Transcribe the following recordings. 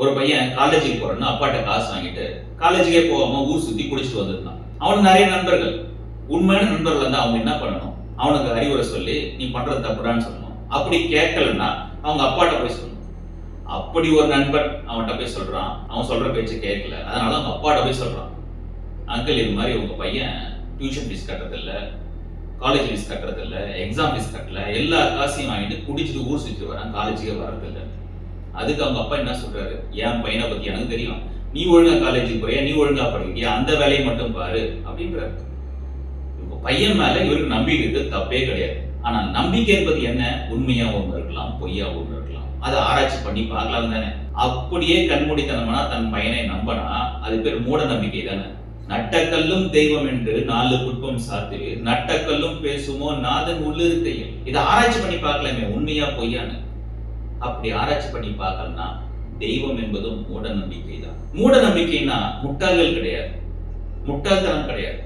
ஒரு பையன் காலேஜுக்கு போறேன்னு அப்பாட்ட காசு வாங்கிட்டு காலேஜுக்கே போகாம ஊர் சுத்தி குடிச்சிட்டு வந்திருந்தான். அவனுக்கு நிறைய நண்பர்கள். உண்மையான நண்பர்கள் வந்து அவங்க என்ன பண்ணணும்? அவனுக்கு அறிவுரை சொல்லி நீ பண்றது தப்புடான்னு சொல்லணும். அப்படி கேட்கலன்னா அவங்க அப்பாட்ட போய் சொல்லணும். அப்படி ஒரு நண்பன் அவன்கிட்ட போய் சொல்றான். அவன் சொல்ற பேச்சு கேட்கல. அதனால அவங்க அப்பாட்ட போய் சொல்றான். அங்கிள் இது மாதிரி உங்க பையன் டியூஷன் ஃபீஸ் கட்டுறதில்ல காலேஜ் ஃபீஸ் கட்டுறதில்ல எக்ஸாம் ஃபீஸ் கட்டல எல்லா காசையும் வாங்கிட்டு குடிச்சிட்டு ஊர் சுற்றி வரான். காலேஜுக்கே வர்றதில்லை. அதுக்கு அவங்க அப்பா என்ன சொல்றாரு? என் பையனை பத்தி எனக்கு தெரியும். நீ ஒழுங்கா காலேஜுக்கு போறியா? நீ ஒழுங்கா படிக்கிறியா? அந்த வேலையை மட்டும் பாரு அப்படின்றாரு. உங்க பையன் மேல இவருக்கு நம்பிக்கை இருக்கு தப்பே கிடையாது. ஆனா நம்பிக்கை என்பது என்ன? உண்மையாகவும் இருக்கலாம் பொய்யாகவும் இருக்கலாம். அதை ஆராய்ச்சி பண்ணி பார்க்கலாம் தானே. அப்படியே கண்மூடித்தனம்னா தன் பையனை நம்பனா அது பேர் மூட நம்பிக்கை தானே. நட்டக்கல்லும் தெய்வம் என்று நாலு குட்பம் சாத்து நட்டக்கல்லும் பேசுமோ நாதன் உள்ளிருக்கையில் இதை ஆராய்ச்சி பண்ணி பார்க்கலாமே உண்மையா பொய்யான்னு. அப்படி ஆராய்ச்சி பண்ணி பார்க்கலனா தெய்வம் என்பதும் மூட நம்பிக்கை தான் மூட நம்பிக்கைனா முட்டாள்கள் கிடையாது. முட்டாள்தனம் கிடையாது.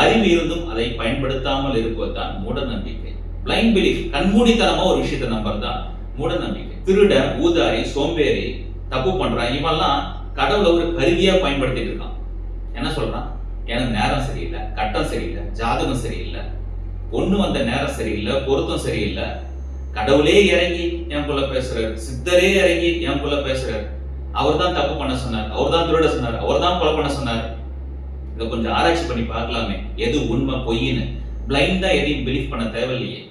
அறிவு இருந்தும் அதை பயன்படுத்தாமல் இருப்பது தான் மூட நம்பிக்கை பிளைண்ட் பிலீஃப் கண்மூடித்தனமா ஒரு விஷயத்தை நம்பர் தான் மூட நம்பிக்கை திருட ஊதாரி சோம்பேறி தப்பு பண்றான் இவெல்லாம் கடவுளை ஒரு கருவியா பயன்படுத்திட்டு இருக்கான். என்ன சொல்றான்? எனக்கு நேரம் சரியில்லை கட்டம் சரியில்லை ஜாதகம் சரியில்லை பொண்ணு வந்த நேரம் சரியில்லை பொருத்தம் சரியில்லை கடவுளே இறங்கி என் குள்ள பேசுறாரு. சித்தரே இறங்கி என் குள்ள பேசுறாரு. அவர் தான் தப்பு பண்ண சொன்னார். அவர் தான் திருட சொன்னார். அவர் தான் கொலை பண்ண சொன்னார். இதை கொஞ்சம் ஆராய்ச்சி பண்ணி பார்க்கலாமே. எது உண்மை பொய்ன்னு. பிளைண்டா எதையும் பிலீவ் பண்ண தேவையில்லையே.